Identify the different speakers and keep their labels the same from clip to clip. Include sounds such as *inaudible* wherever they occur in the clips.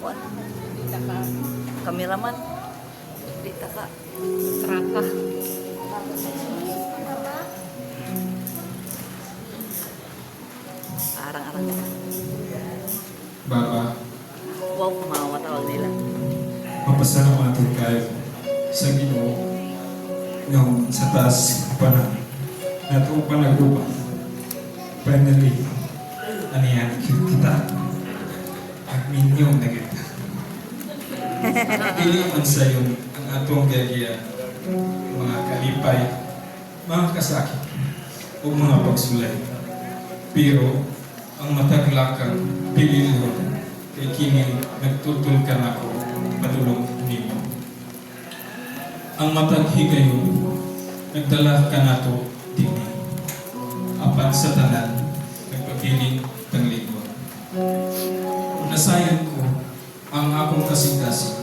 Speaker 1: kuan,
Speaker 2: Dita ka.
Speaker 1: kameraman. Di ta ka.
Speaker 2: Traka.
Speaker 1: Arang-arang.
Speaker 3: Baba,
Speaker 1: Wow, kumawa tawag nila.
Speaker 3: mapasalamatan kayo sa Ginoo ngayon sa taas pa na natong panagubang. Finally, aniyan kita ang minyong na kita. *laughs* Dili man sa iyo ang atong gagaya, mga kalipay, mga kasakit, o mga pagsulay. Pero ang mataglakang pililon kay kini nagtutol ka na ako padulong nimo. Ang matag higayon nagdala ka nato dini. Apan sa akong kasing-kasing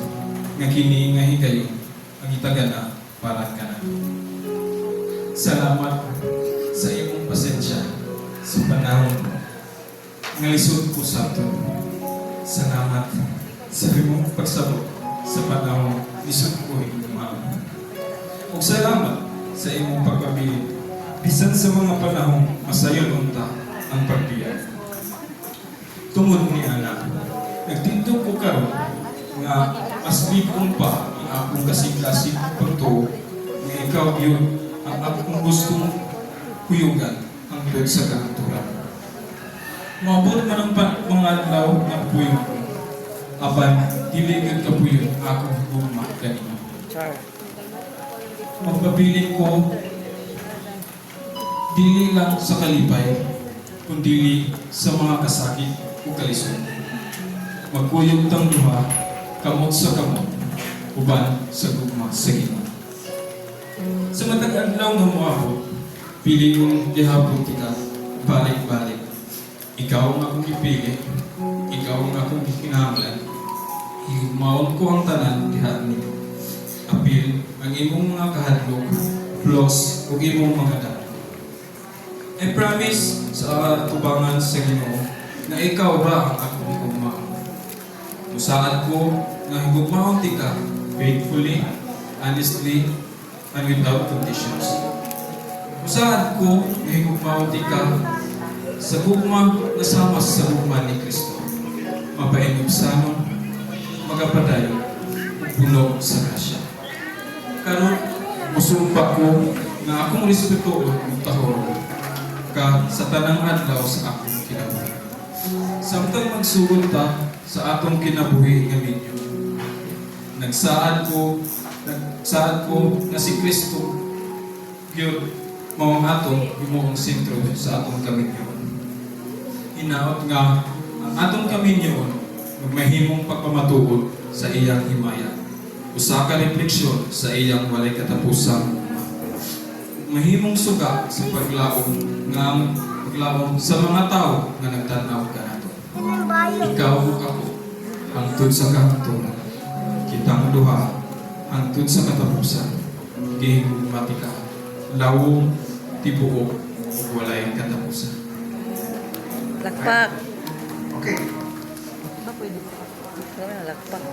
Speaker 3: nga kini nga higayon ang itagana para ka na. Salamat sa imong pasensya sa panahon nga lisod ko sa ato. Salamat sa imong pagsabot sa panahon lisod ko higugma. Ug salamat sa imong pagpabilin bisan sa mga panahon masayon unta ang pagbiya. Tungod ni anak, nagtindog ko karon nga mas bigong pa ang akong kasing-kasing pagtuo nga ikaw yun ang akong gustong kuyugan ang tuwid sa kahanturan. Maabot man ang mga adlaw nga puyo ko. Apan, dili gid kapuyo akong gugma kanina. Magpabiling ko dili lang sa kalipay, kundi sa mga kasakit o kalisod. Magkuyog tang duha, kamot sa kamot, uban sa gugma sa Ginoo. Sa matag adlaw nga moabot, pili kong gihapon kita, balik-balik. Ikaw ang akong ipili, ikaw ang akong kinahanglan. Higmaon ko ang tanan diha nito. Apil ang imong mga kahadlok, plus ug imong mga dako. I promise sa tubangan sa Ginoo na ikaw ra ang akong higugmaon. Musaad ko nga higugmaon ti ka faithfully, honestly, and without conditions. Musaad ko nga higugmaon ti ka sa gugma na sama sa gugma ni Kristo. Mapainubsanon, magapadayon, ug puno sa grasya. Karon, musumpa ko nga akong respetuon ug tahor ka sa tanang adlaw sa akong kinabuhi. Samtang magsugod ta sa atong kinabuhi nga medyo. Nagsaad ko, nagsaad ko na si Kristo gyud mao ang atong himuong sentro sa atong kaminyon. Hinaot nga ang atong kaminyon magmahimong pagpamatuod sa iyang himaya. Usa ka refleksyon sa iyang walay katapusang mahimong suga sa paglaom nga ang paglaom sa mga tao nga nagtanaw ka nato. Ikaw ako hangtod sa kahangturan. Kitang duha hangtod sa katapusan. Gihigugmati ka. Lawom, tibuok, walay katapusan.
Speaker 1: Lakpak.
Speaker 4: Okay.
Speaker 1: Ba pwede? Lakpak.